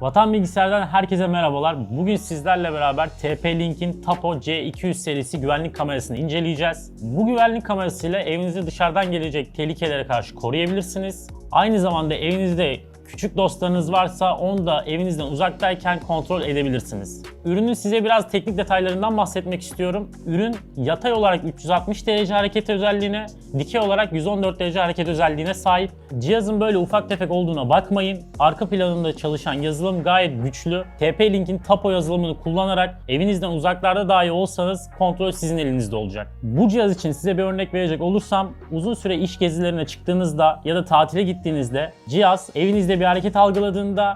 Vatan Bilgisayar'dan herkese merhabalar. Bugün sizlerle beraber TP-Link'in Tapo C200 serisi güvenlik kamerasını inceleyeceğiz. Bu güvenlik kamerasıyla evinizi dışarıdan gelecek tehlikelere karşı koruyabilirsiniz. Aynı zamanda evinizde küçük dostlarınız varsa onu da evinizden uzaktayken kontrol edebilirsiniz. Ürünün size biraz teknik detaylarından bahsetmek istiyorum. Ürün yatay olarak 360 derece hareket özelliğine, dikey olarak 114 derece hareket özelliğine sahip. Cihazın böyle ufak tefek olduğuna bakmayın. Arka planında çalışan yazılım gayet güçlü. TP-Link'in Tapo yazılımını kullanarak evinizden uzaklarda dahi olsanız kontrol sizin elinizde olacak. Bu cihaz için size bir örnek verecek olursam uzun süre iş gezilerine çıktığınızda ya da tatile gittiğinizde cihaz evinizde bir hareket algıladığında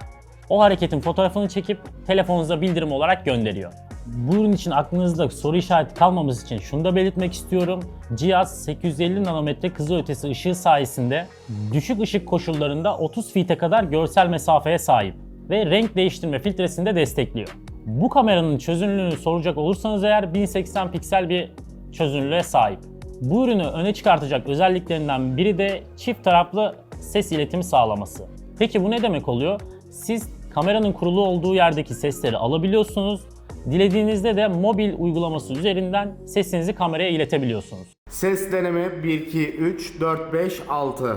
o hareketin fotoğrafını çekip telefonunuza bildirim olarak gönderiyor. Bu ürün için aklınızda soru işareti kalmaması için şunu da belirtmek istiyorum. Cihaz 850 nanometre kızılötesi ışığı sayesinde düşük ışık koşullarında 30 feet'e kadar görsel mesafeye sahip ve renk değiştirme filtresini de destekliyor. Bu kameranın çözünürlüğünü soracak olursanız eğer 1080 piksel bir çözünürlüğe sahip. Bu ürünü öne çıkartacak özelliklerinden biri de çift taraflı ses iletimi sağlaması. Peki bu ne demek oluyor? Siz kameranın kurulu olduğu yerdeki sesleri alabiliyorsunuz. Dilediğinizde de mobil uygulaması üzerinden sesinizi kameraya iletebiliyorsunuz. Ses deneme 1 2 3 4 5 6.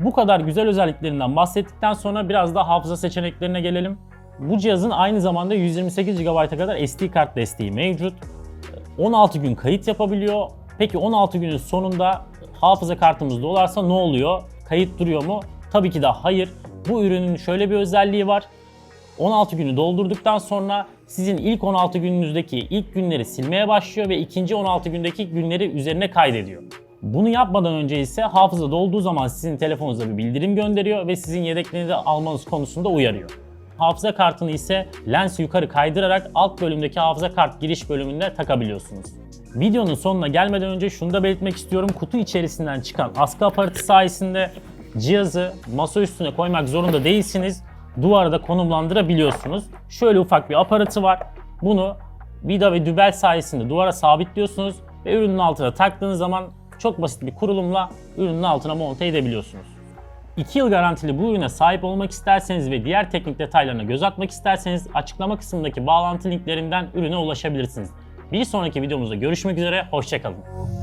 Bu kadar güzel özelliklerinden bahsettikten sonra biraz da hafıza seçeneklerine gelelim. Bu cihazın aynı zamanda 128 GB'a kadar SD kart desteği mevcut. 16 gün kayıt yapabiliyor. Peki 16 günün sonunda hafıza kartımız dolarsa ne oluyor? Kayıt duruyor mu? Tabii ki de hayır. Bu ürünün şöyle bir özelliği var. 16 günü doldurduktan sonra sizin ilk 16 gününüzdeki ilk günleri silmeye başlıyor ve ikinci 16 gündeki günleri üzerine kaydediyor. Bunu yapmadan önce ise hafıza dolduğu zaman sizin telefonunuza bir bildirim gönderiyor ve sizin yedeklerinizi almanız konusunda uyarıyor. Hafıza kartını ise lens yukarı kaydırarak alt bölümdeki hafıza kart giriş bölümünde takabiliyorsunuz. Videonun sonuna gelmeden önce şunu da belirtmek istiyorum. Kutu içerisinden çıkan askı aparatı sayesinde cihazı masa üstüne koymak zorunda değilsiniz. Duvara da konumlandırabiliyorsunuz. Şöyle ufak bir aparatı var. Bunu vida ve dübel sayesinde duvara sabitliyorsunuz ve ürünün altına taktığınız zaman çok basit bir kurulumla ürünün altına monte edebiliyorsunuz. 2 yıl garantili bu ürüne sahip olmak isterseniz ve diğer teknik detaylarına göz atmak isterseniz açıklama kısmındaki bağlantı linklerinden ürüne ulaşabilirsiniz. Bir sonraki videomuzda görüşmek üzere, hoşçakalın.